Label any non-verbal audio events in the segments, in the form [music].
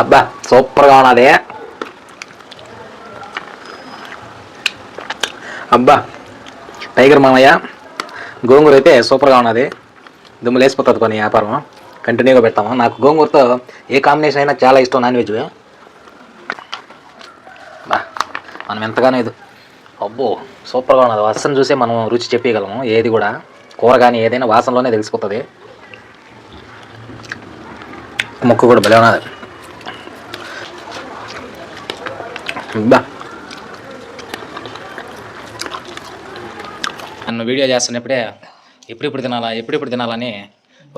అబ్బా సూపర్గా ఉన్నది అబ్బా టైగర్ మామయ్య గోంగూర అయితే సూపర్గా ఉన్నది దుమ్ము లేసిపోతుంది కొన్ని వ్యాపారం కంటిన్యూగా పెడతాము నాకు గోంగూరతో ఏ కాంబినేషన్ అయినా చాలా ఇష్టం నాన్ వెజ్ బా మనం ఎంతగానో ఇది. అబ్బో సూపర్గా ఉన్నది వాసన చూసే మనం రుచి చెప్పగలము ఏది కూడా కూర కానీ ఏదైనా వాసనలోనే తెలిసిపోతుంది. ముక్కు కూడా భలే ఉన్నది. బా. నన్ను వీడియో చేస్తున్నప్పుడే ఎప్పుడెప్పుడు తినాలా ఎప్పుడెప్పుడు తినాలని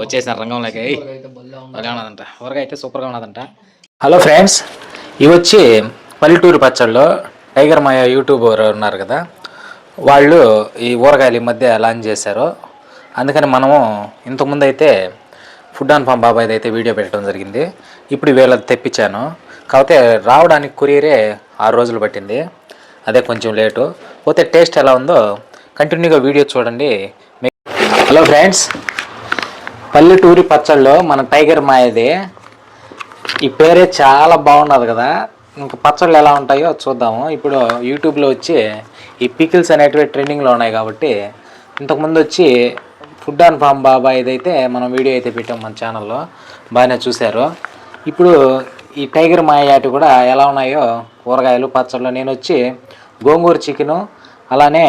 వచ్చేసిన రంగంలోకి భలే ఉన్నదంట. ఊరగాయ అయితే సూపర్గా ఉన్నదంట. హలో ఫ్రెండ్స్ ఇవి వచ్చి పల్లెటూరు పచ్చళ్ళు టైగర్ మాయ యూట్యూబర్ ఉన్నారు కదా వాళ్ళు ఈ ఊరగాయలు ఈ మధ్య లాంచ్ చేశారు. అందుకని మనము ఇంతకుముందు అయితే ఫుడ్ ఆన్ ఫామ్ బాబాయ్ అయితే వీడియో పెట్టడం జరిగింది. ఇప్పుడు వీళ్ళది తెప్పించాను. కాకపోతే రావడానికి కొరియరే ఆరు రోజులు పట్టింది. అదే కొంచెం లేటు. పోతే టేస్ట్ ఎలా ఉందో కంటిన్యూగా వీడియో చూడండి. హలో ఫ్రెండ్స్ పల్లెటూరి పచ్చళ్ళు మన టైగర్ మాయది. ఈ పేరే చాలా బాగున్నది కదా. ఇంకా పచ్చళ్ళు ఎలా ఉంటాయో చూద్దాము. ఇప్పుడు యూట్యూబ్లో వచ్చి ఈ పికిల్స్ అనేటివి ట్రెండింగ్లో ఉన్నాయి కాబట్టి ఇంతకుముందు వచ్చి ఫుడ్ అండ్ ఫామ్ బాబా ఇదైతే మనం వీడియో అయితే పెట్టాం మన ఛానల్లో. బాగానే చూశారు. ఇప్పుడు ఈ టైగర్ మాయాటి కూడా ఎలా ఉన్నాయో? కూరగాయలు పచ్చళ్ళు. నేను వచ్చి గోంగూర చికెను అలానే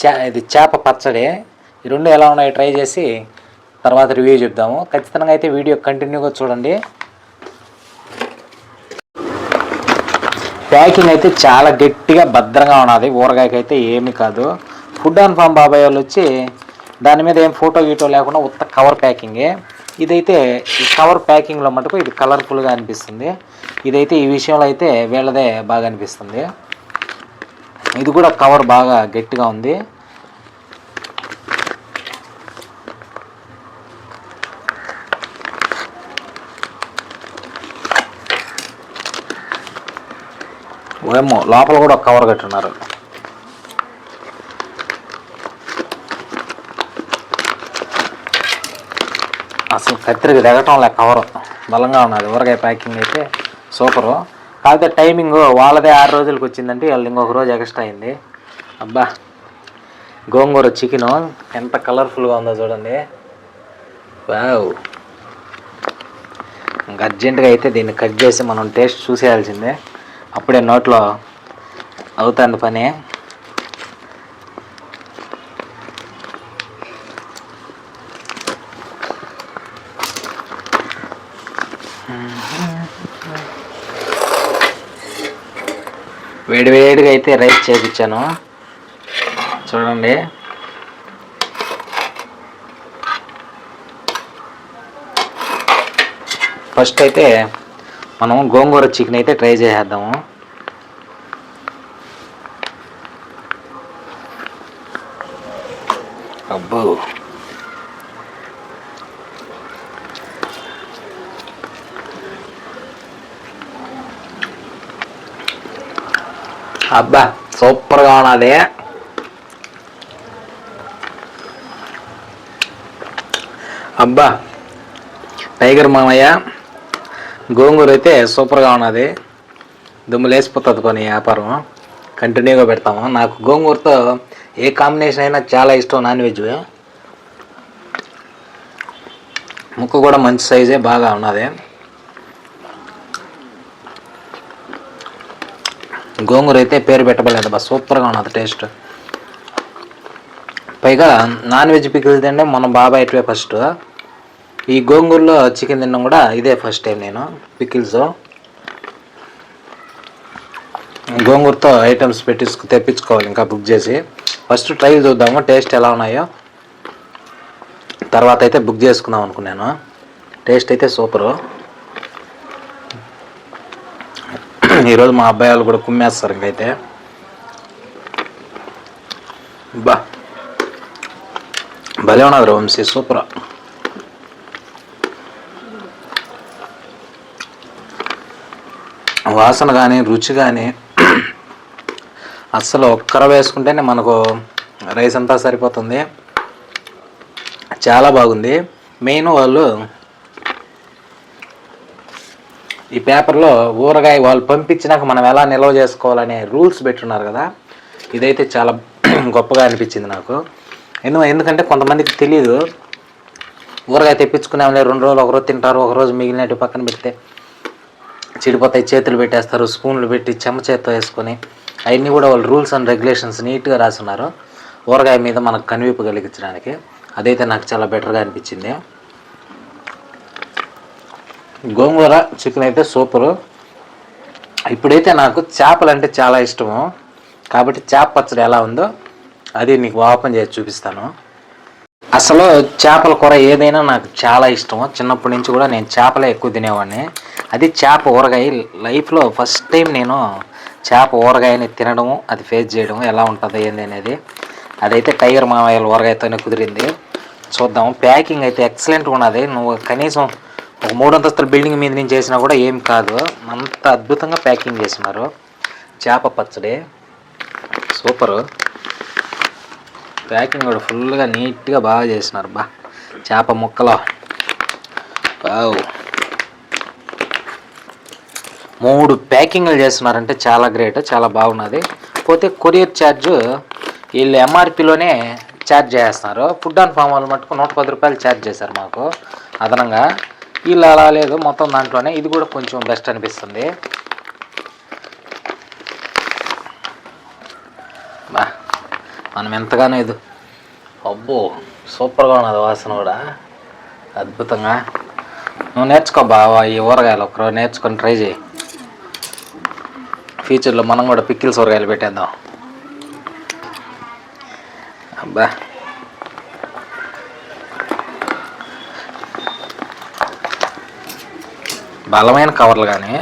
చే ఇది చేప పచ్చడి ఈ రెండు ఎలా ఉన్నాయో ట్రై చేసి తర్వాత రివ్యూ చెప్దాము. ఖచ్చితంగా అయితే వీడియో కంటిన్యూగా చూడండి. ప్యాకింగ్ అయితే చాలా గట్టిగా భద్రంగా ఉన్నది. ఊరగాయకి అయితే ఏమీ కాదు. ఫుడ్ అండ్ ఫామ్ బాబాయ్ వాళ్ళు వచ్చి దాని మీద ఏం ఫోటో గీటో లేకుండా ఉత్త కవర్ ప్యాకింగే. ఇదైతే ఈ కవర్ ప్యాకింగ్లో మటుకు ఇది కలర్ఫుల్గా అనిపిస్తుంది. ఇదైతే ఈ విషయంలో అయితే వీళ్ళదే బాగా అనిపిస్తుంది. ఇది కూడా కవర్ బాగా గట్టిగా ఉంది. ఏమో లోపల కూడా కవర్ కట్టున్నారు. అసలు కత్తిరికి దిగటం లేక కవర్ బలంగా ఉన్నది ఊరగాయ ప్యాకింగ్ అయితే సూపరు. కాకపోతే టైమింగ్ వాళ్ళదే ఆరు రోజులకి వచ్చిందంటే వాళ్ళు ఇంకొక రోజు ఎక్స్ట్రా అయింది. అబ్బా గోంగూర చికెన్ ఎంత కలర్ఫుల్గా ఉందో చూడండి. వావ్. ఇంకా అర్జెంటుగా అయితే దీన్ని కట్ చేసి మనం టేస్ట్ చూసేయాల్సిందే. అప్పుడే నోట్లో అవుతుంది పని. వేడివేడిగా అయితే రైస్ చేపించాను. చూడండి. ఫస్ట్ అయితే మనం గోంగూర చికెన్ అయితే ట్రై చేసేద్దాము. అబ్బో. అబ్బా సూపర్గా ఉన్నది అబ్బా టైగర్ మామయ్య గోంగూర అయితే సూపర్గా ఉన్నది దుమ్ము లేసిపోతుంది కొన్ని వ్యాపారం కంటిన్యూగా పెడతాము నాకు గోంగూరతో ఏ కాంబినేషన్ అయినా చాలా ఇష్టం నాన్ వెజ్ ముక్క కూడా మంచి సైజే బాగా ఉన్నది గోంగూర అయితే పేరు పెట్టబడలేదు బా సూపర్గా ఉన్నది టేస్ట్. పైగా నాన్ వెజ్ పికిల్స్ తింటే మన బాబాయ్ ఇటువే ఫస్ట్. ఈ గోంగూరలో చికెన్ తినడం కూడా ఇదే ఫస్ట్ టైం నేను పికిల్స్. గోంగూరతో ఐటమ్స్ పెట్టి తెప్పించుకోవాలి ఇంకా బుక్ చేసి. ఫస్ట్ ట్రై చూద్దాము టేస్ట్ ఎలా ఉన్నాయో. తర్వాత అయితే బుక్ చేసుకుందాం అనుకున్నాను. టేస్ట్ అయితే సూపరు. ఈరోజు మా అబ్బాయి వాళ్ళు కూడా కుమ్మేస్తారు ఇంకైతే. బా. భలే ఉన్నది వంశీ సూపర్. వాసన కానీ రుచి కానీ అస్సలు ఒక్కర వేసుకుంటేనే మనకు రైస్ అంతా సరిపోతుంది. చాలా బాగుంది. మెయిన్ వాళ్ళు ఈ పేపర్లో ఊరగాయ వాళ్ళు పంపించినాక మనం ఎలా నిల్వ చేసుకోవాలనే రూల్స్ పెట్టున్నారు కదా. ఇదైతే చాలా [clears throat] గొప్పగా అనిపించింది నాకు. ఎందు ఎందుకంటే కొంతమందికి తెలియదు ఊరగాయ తెప్పించుకున్నాంలే రెండు రోజులు ఒకరోజు తింటారు ఒకరోజు మిగిలినట్టు పక్కన పెడితే చెడిపోతాయి చేతులు పెట్టేస్తారు స్పూన్లు పెట్టి చెమచేత్తో వేసుకొని. అవన్నీ కూడా వాళ్ళు రూల్స్ అండ్ రెగ్యులేషన్స్ నీట్గా రాసున్నారు. ఊరగాయ మీద మనకు కనువిపు కలిగించడానికి. అదైతే నాకు చాలా బెటర్గా అనిపించింది. గోంగూర చికెన్ అయితే సూపరు. ఇప్పుడైతే నాకు చేపలు అంటే చాలా ఇష్టము. కాబట్టి చేప పచ్చడి ఎలా ఉందో అది నీకు ఓపెన్ చేసి చూపిస్తాను. అసలు చేపల కూర ఏదైనా నాకు చాలా ఇష్టం చిన్నప్పటి నుంచి కూడా నేను చేపలే ఎక్కువ తినేవాడిని. అది చేప ఊరగాయ. లైఫ్లో ఫస్ట్ టైం నేను చేప ఊరగాయని తినడము అది ఫేస్ చేయడం ఎలా ఉంటుందో ఏంది అనేది. అదైతే టైగర్ మామయ్యల ఊరగాయతోనే కుదిరింది. చూద్దాం ప్యాకింగ్ అయితే ఎక్సలెంట్గా ఉన్నది. నువ్వు కనీసం ఒక మూడు అంతస్తుల బిల్డింగ్ మీద నేను చేసినా కూడా ఏం కాదు. అంత అద్భుతంగా ప్యాకింగ్ చేసినారు. చేప పచ్చడి. సూపరు. ప్యాకింగ్ కూడా ఫుల్గా నీట్గా బాగా చేసినారు. బా చేప ముక్కలో. బావు మూడు ప్యాకింగ్లు చేస్తున్నారంటే చాలా గ్రేట్ చాలా బాగున్నది. పోతే కొరియర్ ఛార్జ్ వీళ్ళు ఎంఆర్పిలోనే ఛార్జ్ చేస్తున్నారు. ఫుడ్ అండ్ ఫామ్ వాళ్ళు మటుకు నూట పది రూపాయలు ఛార్జ్ చేశారు మాకు. అదనంగా. వీళ్ళు అలా లేదు మొత్తం దాంట్లోనే. ఇది కూడా కొంచెం బెస్ట్ అనిపిస్తుంది. బా మనం ఎంతగానో ఇది అబ్బో సూపర్గా ఉన్నది వాసన కూడా. అద్భుతంగా. నువ్వు నేర్చుకో బావా ఈ ఊరగాయలు ఒకరోజు నేర్చుకొని ట్రై చేయి. ఫ్యూచర్లో మనం కూడా పిక్కిల్స్ ఊరగాయలు పెట్టేద్దాం. అబ్బా. బలమైన కవర్లు కానీ.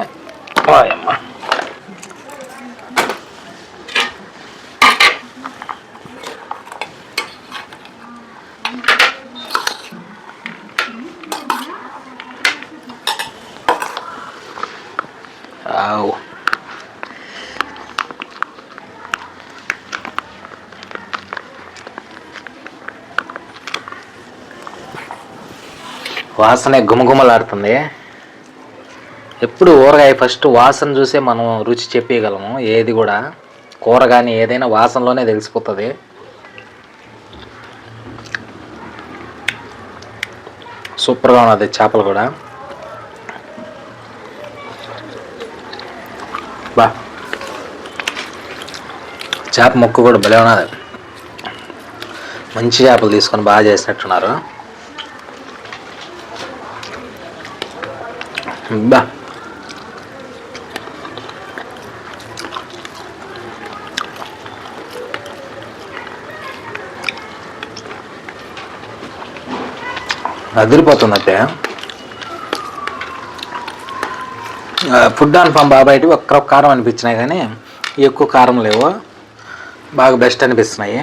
అమ్మ వాసన గుమగుమలాడుతుంది. ఎప్పుడు ఊరగాయ ఫస్ట్ వాసన చూసే మనం రుచి చెప్పగలము ఏది కూడా కూర కానీ ఏదైనా వాసనలోనే తెలిసిపోతుంది. సూపర్గా ఉన్నది చేపలు కూడా. బా. చేప ముక్క కూడా భలే ఉన్నది. మంచి చేపలు తీసుకొని బాగా చేసినట్టున్నారు. బా. అదిరిపోతుంది అయితే ఫుడ్ అండ్ ఫామ్ బాబాయిటి ఒక్క కారం అనిపించినాయి కానీ ఎక్కువ కారం లేవు. బాగా బెస్ట్ అనిపిస్తున్నాయి.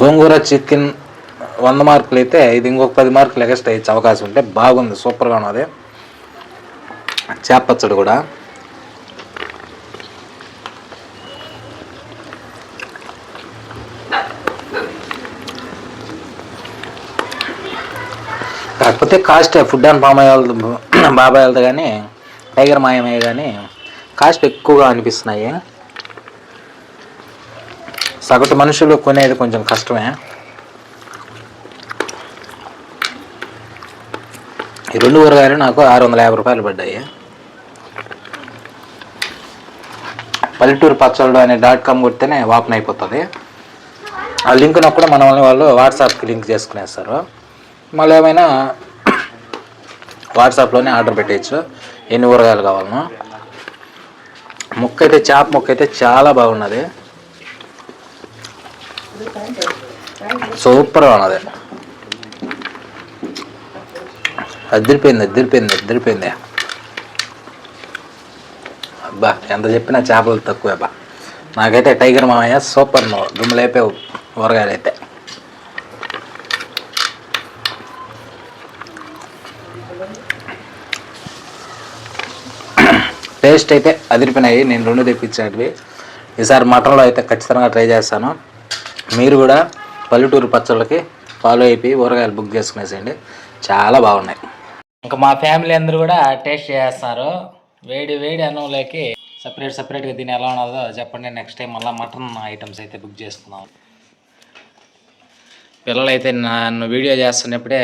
గోంగూర చికెన్ వంద మార్కులు అయితే ఇది ఇంకొక పది మార్కులు ఎగస్ట్ అయ్యే అవకాశం ఉంటే బాగుంది సూపర్గా ఉన్నది. చేపచ్చడి కూడా. కాకపోతే cost food and palm oil బాబాయ్ వాళ్ళది కానీ టైగర్ మాయమే కానీ కాస్ట్ ఎక్కువగా అనిపిస్తున్నాయి. సగటు మనుషులు కొనేది కొంచెం కష్టమే. ఈ రెండు ఊరగాయలు నాకు ఆరు వందల యాభై రూపాయలు పడ్డాయి. పల్లెటూరు పచ్చళ్ళు అనే డాట్ కామ్ కొడితేనే వాపన్ అయిపోతుంది ఆ లింక్ను కూడా మన వాళ్ళు వాట్సాప్కి లింక్ చేసుకునేస్తారు. మళ్ళీ ఏమైనా వాట్సాప్లోనే ఆర్డర్ పెట్టేయచ్చు. ఎన్ని ఊరగాయలు కావాలనో. ముక్క అయితే చేప ముక్క అయితే చాలా బాగున్నది. సూపర్గా ఉన్నది. అద్దరిపోయింది అద్దరిపోయింది అద్దరిపోయింది అబ్బా ఎంత చెప్పినా చేపలు తక్కువే అబ్బా. నాకైతే టైగర్ మామయ్య సూపర్ నువ్వు. దుమ్ము లేపేవు ఊరగాయలు అయితే టేస్ట్ అయితే అదిరిపోయినాయి. నేను రెండు తెప్పించేటివి ఈసారి మటన్లో అయితే ఖచ్చితంగా ట్రై చేస్తాను. మీరు కూడా పల్లెటూరు పచ్చళ్ళకి ఫాలో అయిపోయి ఊరగాయలు బుక్ చేసుకునేసేయండి చాలా బాగున్నాయి. ఇంకా మా ఫ్యామిలీ అందరూ కూడా టేస్ట్ చేస్తున్నారు వేడి వేడి అన్నంలోకి సపరేట్ సపరేట్గా తిని ఎలా ఉన్నదో చెప్పండి. నెక్స్ట్ టైం మళ్ళీ మటన్ ఐటమ్స్ అయితే బుక్ చేసుకుందాం. పిల్లలైతే నన్ను వీడియో చేస్తున్నప్పుడే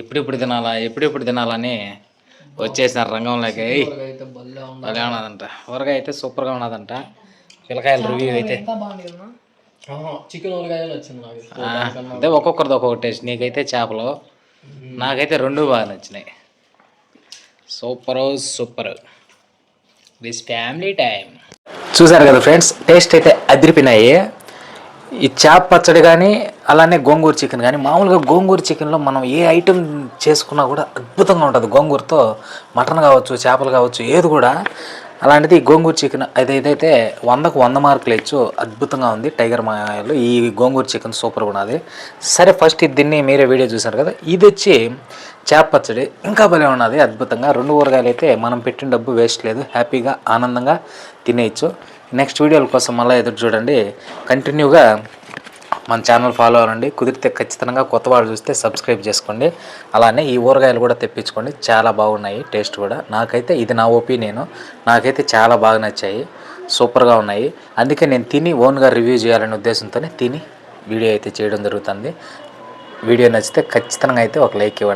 ఎప్పుడెప్పుడు తినాలా ఎప్పుడెప్పుడు తినాలని వచ్చేసినారు రంగంలోకి "ఏయ్, భలే ఉన్నదంట. ఊరగాయ అయితే సూపర్గా ఉన్నదంట. పిల్లకాయల రివ్యూ అయితే. చికెన్ వచ్చింది నాకు అంటే ఒక్కొక్కరిది ఒక్కొక్క టేస్ట్. నీకైతే చేపలు నాకైతే రెండు బాగా నచ్చినాయి super super. This family time చూసారు కదా ఫ్రెండ్స్ టేస్ట్ అయితే అదిరిపినాయి ఈ చేప పచ్చడి కానీ అలానే గోంగూర చికెన్ కానీ మామూలుగా గోంగూర చికెన్లో మనం ఏ ఐటెం చేసుకున్నా కూడా అద్భుతంగా ఉంటుంది. గోంగూరతో మటన్ కావచ్చు చేపలు కావచ్చు ఏది కూడా. అలాంటిది గోంగూర చికెన్ అది ఏదైతే వందకు వంద మార్కులు ఇచ్చు అద్భుతంగా ఉంది. టైగర్ మాయలు ఈ గోంగూర చికెన్ సూపర్గా ఉన్నది సరే ఫస్ట్ దీన్ని మీరే వీడియో చూసారు కదా ఇది వచ్చి చేప పచ్చడి. ఇంకా భలే ఉన్నది అద్భుతంగా. రెండు ఊరగాయలు అయితే మనం పెట్టిన డబ్బు వేస్ట్ లేదు. హ్యాపీగా ఆనందంగా తినేయచ్చు. నెక్స్ట్ వీడియోల కోసం మళ్ళీ ఎదురు చూడండి. కంటిన్యూగా మన ఛానల్ ఫాలో అవ్వండి. కుదిరితే ఖచ్చితంగా కొత్త వాళ్ళు చూస్తే సబ్స్క్రైబ్ చేసుకోండి. అలానే ఈ ఊరగాయలు కూడా తెప్పించుకోండి. చాలా బాగున్నాయి. టేస్ట్ కూడా. నాకైతే ఇది నా ఒపీనియన్ నాకైతే చాలా బాగా నచ్చాయి. సూపర్గా ఉన్నాయి. అందుకే నేను తిని ఓన్గా రివ్యూ చేయాలనే ఉద్దేశంతోనే తిని వీడియో అయితే చేయడం జరుగుతుంది. వీడియో నచ్చితే ఖచ్చితంగా అయితే ఒక లైక్ ఇవ్వండి.